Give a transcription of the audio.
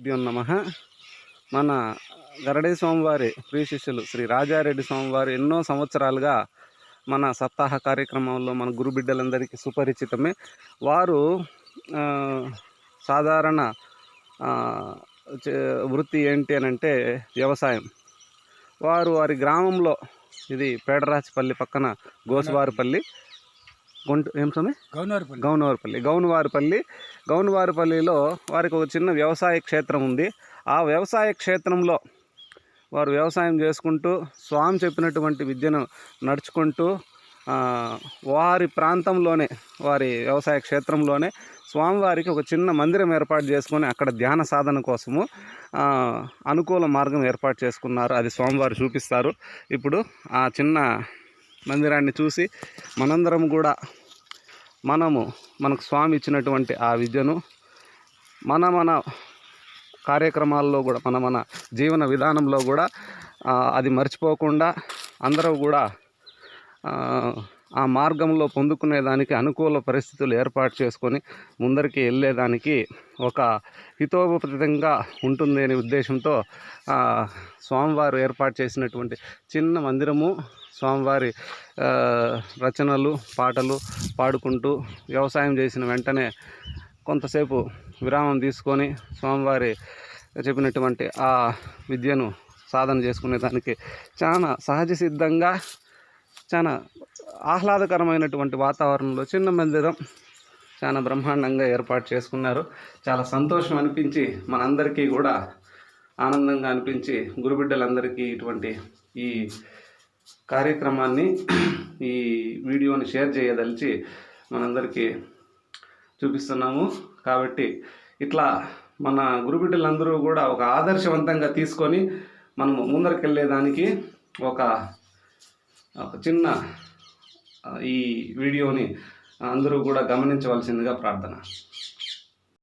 భ్యో నమ. మన గరడే స్వామివారి ప్రియ శిష్యులు శ్రీ రాజారెడ్డి స్వామివారు ఎన్నో సంవత్సరాలుగా మన సప్తాహ కార్యక్రమంలో మన గురు బిడ్డలందరికీ సుపరిచితమే. వారు సాధారణ చే- వృత్తి ఏంటి అని అంటే వ్యవసాయం. వారు వారి గ్రామంలో ఇది పేడరాచిపల్లి పక్కన గోసువారిపల్లి. గుంట ఏం స్వామి? గౌనవరపల్లి. గౌనవారిపల్లి. గౌనవారిపల్లి. గౌనవారిపల్లిలో వారికి ఒక చిన్న వ్యవసాయ క్షేత్రం ఉంది. ఆ వ్యవసాయ క్షేత్రంలో వారు వ్యవసాయం చేసుకుంటూ స్వామి చెప్పినటువంటి విద్యను నడుచుకుంటూ వారి ప్రాంతంలోనే వారి వ్యవసాయ క్షేత్రంలోనే స్వామివారికి ఒక చిన్న మందిరం ఏర్పాటు చేసుకొని అక్కడ ధ్యాన సాధన కోసము అనుకూల మార్గం ఏర్పాటు చేసుకున్నారు. అది స్వామివారు చూపిస్తారు. ఇప్పుడు ఆ చిన్న మందిరాన్ని చూసి మనందరం కూడా మనము మనకు స్వామి ఇచ్చినటువంటి ఆ విద్యను మన మన కార్యక్రమాల్లో కూడా మన మన జీవన విధానంలో కూడా అది మర్చిపోకుండా అందరూ కూడా ఆ, మార్గంలో పొందుకునేదానికి అనుకూల పరిస్థితులు ఏర్పాటు చేసుకొని ముందరికి వెళ్ళేదానికి ఒక హితోపతితంగా ఉంటుంది అనే ఉద్దేశంతో స్వామివారు ఏర్పాటు చేసినటువంటి చిన్న మందిరము స్వామివారి రచనలు పాటలు పాడుకుంటూ వ్యవసాయం చేసిన వెంటనే కొంతసేపు విరామం తీసుకొని స్వామివారి చెప్పినటువంటి ఆ విద్యను సాధన చేసుకునే దానికి చాలా సహజ సిద్ధంగా చాలా ఆహ్లాదకరమైనటువంటి వాతావరణంలో చిన్న మందిరం చాలా బ్రహ్మాండంగా ఏర్పాటు చేసుకున్నారు. చాలా సంతోషం అనిపించి మనందరికీ కూడా ఆనందంగా అనిపించి గురుబిడ్డలందరికీ ఇటువంటి ఈ కార్యక్రమాన్ని ఈ వీడియోని షేర్ చేయదలిచి మనందరికీ చూపిస్తున్నాము. కాబట్టి ఇట్లా మన గురుబిడ్డలందరూ కూడా ఒక ఆదర్శవంతంగా తీసుకొని మనము ముందరికి వెళ్ళేదానికి ఒక ఒక చిన్న ఈ వీడియోని అందరూ కూడా గమనించవలసిందిగా ప్రార్థన.